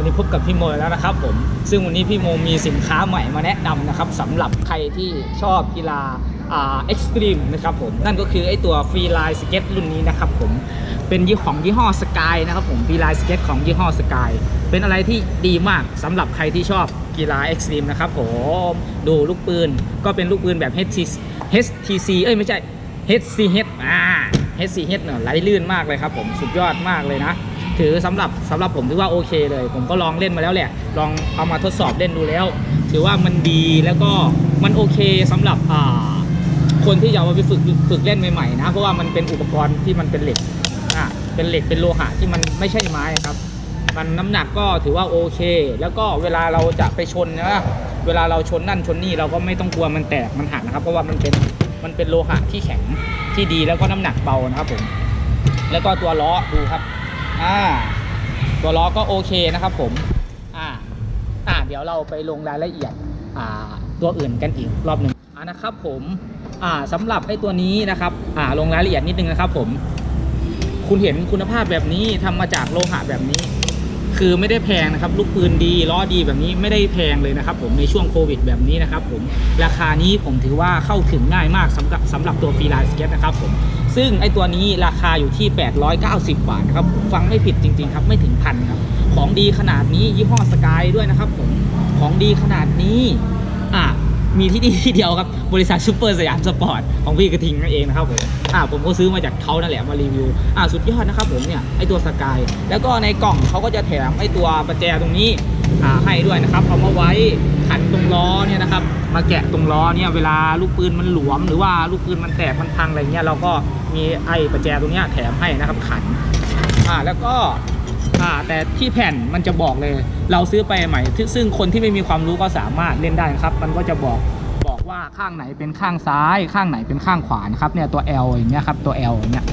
ครับน้องๆวันนี้พบกับพี่โมแล้วนะครับผมซึ่งวันนี้พี่โมมีสินค้าใหม่มาแนะนำนะครับสำหรับใครที่ชอบกีฬาอ่าเอ็กซ์ตรีมนะครับผมนั่นก็คือไอตัวฟรีไลน์สเก็ตรุ่นนี้นะครับผมเป็นยี่ของยี่ห้อสกายนะครับผมฟรีไลน์สเก็ตของยี่ห้อสกายเป็นอะไรที่ดีมากสำหรับใครที่ชอบกีฬาเอ็กซ์ตรีมนะครับผมดูลูกปืนก็เป็นลูกปืนแบบ HTC HTC เอ้ยไม่ใช่ HCH อ่า HCH เนี่ยไหลลื่นมากเลยครับผมสุดยอดมากเลยนะ ถือสำหรับสำหรับผมถือว่าโอเคเลย ผมก็ลองเล่นมาแล้วแหละ ลองเอามาทดสอบเล่นดูแล้ว ถือว่ามันดีแล้วก็มันโอเคสำหรับอ่าคนที่อยากเอาไปฝึกฝึกเล่นใหม่ๆนะ เพราะว่ามันเป็นอุปกรณ์ที่มันเป็นเหล็กอ่าเป็นเหล็กเป็นโลหะที่มันไม่ใช่ไม้ครับ มันน้ำหนักก็ถือว่าโอเค แล้วก็เวลาเราจะไปชนนะเวลาเราชนนั่นชนนี่เราก็ไม่ต้องกลัวมันแตกมันหักนะครับ เพราะว่ามันเป็นมันเป็นโลหะที่แข็งที่ดีแล้วก็น้ำหนักเบานะครับผมแล้วก็ตัวล้อดูครับ อ่าตัวล้อก็โอเคนะครับผมอ่าอ่าเดี๋ยวเราไปลงรายละเอียดอ่าตัวอื่นกันอีกรอบหนึ่งอ่านะครับผมอ่าสำหรับไอ้ตัวนี้นะครับอ่าลงรายละเอียดนิดนึงนะครับผม คุณเห็นคุณภาพแบบนี้ทำมาจากโลหะแบบนี้ คือไม่ได้แพงนะครับลูกปืนดีล้อดีแบบนี้ไม่ได้แพงเลยนะครับผมในช่วงโควิดแบบนี้นะครับผมราคานี้ผมถือว่าเข้าถึงง่ายมากสำหรับสำหรับตัวฟรีไลน์สเก็ตนะครับผมซึ่งไอตัวนี้ราคาอยู่ที่ 890 บาทครับฟังไม่ผิดจริง ๆ ครับไม่ถึงพันครับ ของดีขนาดนี้ยี่ห้อสกายด้วยนะครับผมของดีขนาดนี้อะ มีที่นี่ที่เดียวครับ บริษัทซูเปอร์สยามสปอร์ตของพี่กระทิงนั่นเองนะครับผมอ่าผมก็ซื้อมาจากเขานั่นแหละมารีวิวอ่าสุดยอดนะครับผมเนี่ยไอตัวสกายแล้วก็ในกล่องเขาก็จะแถมไอตัวประแจตรงนี้อ่าให้ด้วยนะครับเอามาไว้ขันตรงล้อเนี่ยนะครับมาแกะตรงล้อเนี่ยเวลาลูกปืนมันหลวม หรือว่าลูกปืนมันแตกมันพังอะไรเงี้ยเราก็มีไอประแจตรงเนี้ยแถมให้นะครับขันอ่าแล้วก็ อ่าแต่ที่แผ่นมันจะบอกเลย เราซื้อไปใหม่ ซึ่งคนที่ไม่มีความรู้ก็สามารถเล่นได้นะครับ มันก็จะบอกบอกว่าข้างไหนเป็นข้างซ้าย ข้างไหนเป็นข้างขวานะครับเนี่ยตัว L อย่างเงี้ยครับตัว L อย่างเงี้ย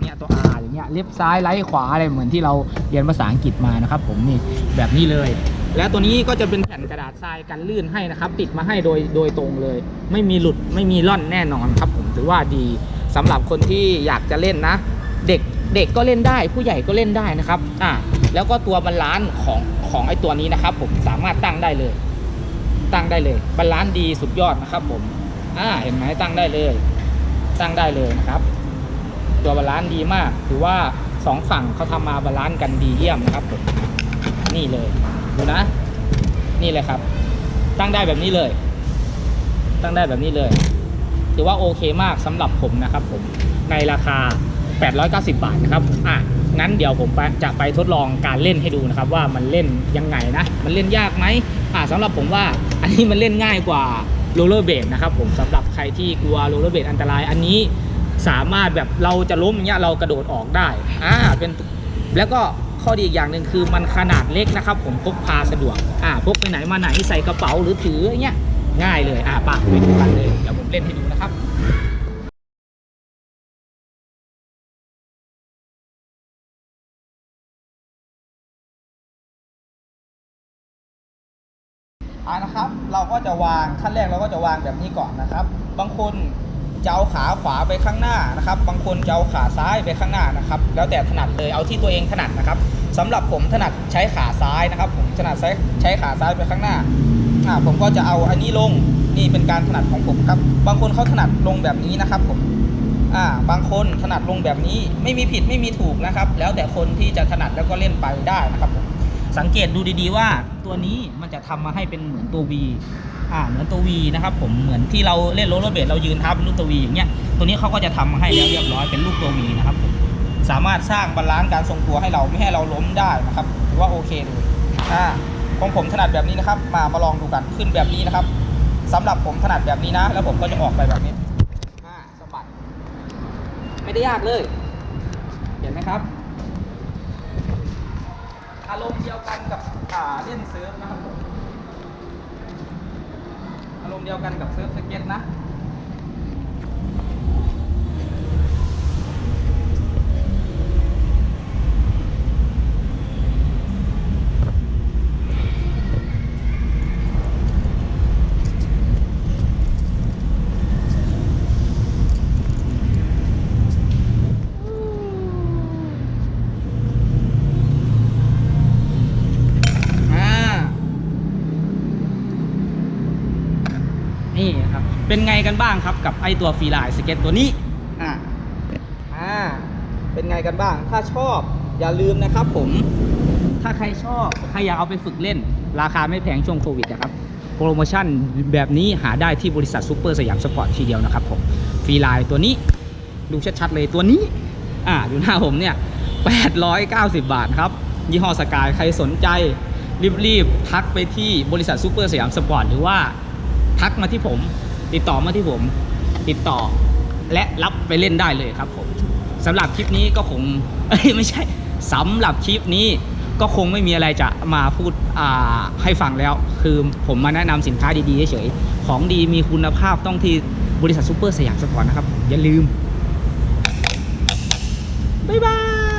เนี่ยตัว R อย่างเงี้ยเล็บซ้ายไลท์ขวาอะไรเหมือนที่เราเรียนภาษาอังกฤษมานะครับ ผมนี่แบบนี้เลย และตัวนี้ก็จะเป็นแผ่นกระดาษทรายกันลื่นให้นะครับ ติดมาให้โดยโดยตรงเลย ไม่มีหลุดไม่มีล่อนแน่นอนครับ ผมถือว่าดีสำหรับคนที่อยากจะเล่นนะ เด็ก เด็กก็เล่นได้ผู้ใหญ่ก็เล่นได้นะครับอ่าแล้วก็ตัวบาลานซ์ของของไอตัวนี้นะครับ ผมสามารถตั้งได้เลย ตั้งได้เลยบาลานซ์ดีสุดยอดนะครับ ผมอ่าเห็นไหมตั้งได้เลย ตั้งได้เลยนะครับ ตัวบาลานซ์ดีมากถือว่าสองฝั่งเขาทำมาบาลานซ์กันดีเยี่ยมนะครับผมนี่เลยดูนะ นี่เลยครับ ตั้งได้แบบนี้เลย ตั้งได้แบบนี้เลยถือว่าโอเคมากสำหรับผมนะครับ ผมในราคา 890 บาทนะครับอะงั้นเดี๋ยวผมไปจะไปทดลองการเล่นให้ดูนะครับ ว่ามันเล่นยังไงนะ มันเล่นยากไหมอะสำหรับผมว่าอันนี้มันเล่นง่ายกว่าโรลเลอร์เบดนะครับผมสำหรับใครที่กลัวโรลเลอร์เบดอันตรายอันนี้สามารถแบบเราจะล้มอย่างเงี้ยเรากระโดดออกได้อ่าเป็นแล้วก็ข้อดีอีกอย่างหนึ่งคือมันขนาดเล็กนะครับ ผมพกพาสะดวกอ่าพกไปไหนมาไหนใส่กระเป๋าหรือถืออย่างเงี้ยง่ายเลยอ่าปะไปดูกันเลยเดี๋ยวผมเล่นให้ดูนะครับ อ่านะครับ เราก็จะวางขั้นแรกเราก็จะวางแบบนี้ก่อนนะครับ บางคนจะเอาขาขวาไปข้างหน้านะครับ บางคนจะเอาขาซ้ายไปข้างหน้านะครับ แล้วแต่ถนัดเลยเอาที่ตัวเองถนัดนะครับสำหรับผมถนัดใช้ขาซ้ายนะครับ ผมถนัดใช้ใช้ขาซ้ายไปข้างหน้าอ่าผมก็จะเอาอันนี้ลงนี่เป็นการถนัดของผมครับ บางคนเขาถนัดลงแบบนี้นะครับ ผมอ่าบางคนถนัดลงแบบนี้ไม่มีผิดไม่มีถูกนะครับ แล้วแต่คนที่จะถนัดแล้วก็เล่นไปได้นะครับผมสังเกตดูดีๆว่า ตัวนี้มันจะทำมาให้เป็นเหมือนตัว V อ่าเหมือนตัว V นะครับผมเหมือนที่เราเล่นโรลเลอร์เบดเรายืนทับเป็นรูปตัว V อย่างเงี้ยตัวนี้เขาก็จะทำมาให้แล้วเรียบร้อยเป็นรูปตัว V นะครับผมสามารถสร้างบาลานซ์การทรงตัวให้เราไม่ให้เราล้มได้นะครับถือว่าโอเคเลยอ่าของผมถนัดแบบนี้นะครับ มามาลองดูกันขึ้นแบบนี้นะครับสำหรับผมถนัดแบบนี้นะ แล้วผมก็จะออกไปแบบนี้อ่าสบัดไม่ได้ยากเลย เห็นไหมครับ อารมณ์เดียวกันกับอ่าเล่นเซิร์ฟนะครับผมอารมณ์เดียวกันกับเซิร์ฟสเก็ตนะ นี่ครับ เป็นไงกันบ้างครับกับไอตัวฟรีไลน์สเก็ตตัวนี้ อ่า อ่า เป็นไงกันบ้าง ถ้าชอบอย่าลืมนะครับผม ถ้าใครชอบ ใครอยากเอาไปฝึกเล่น ราคาไม่แพงช่วงโควิดนะครับ โปรโมชั่นแบบนี้หาได้ที่บริษัทซูเปอร์สยามสปอร์ตทีเดียวนะครับผม ฟรีไลน์ตัวนี้ ดูชัดๆเลยตัวนี้ อ่า ดูหน้าผมเนี่ย 890 บาทครับ ยี่ห้อสกาย ใครสนใจรีบๆ ทักไปที่บริษัทซูเปอร์สยามสปอร์ตหรือว่า ทักมาที่ผม ติดต่อมาที่ผม ติดต่อและรับไปเล่นได้เลยครับผมสำหรับคลิปนี้ก็คงไม่ใช่สำหรับคลิปนี้ก็คงไม่มีอะไรจะมาพูดให้ฟังแล้ว คือผมมาแนะนำสินค้าดีๆเฉยๆของดีมีคุณภาพต้องที่บริษัทซูเปอร์สยามสปอร์ตนะครับ อย่าลืม บ๊ายบาย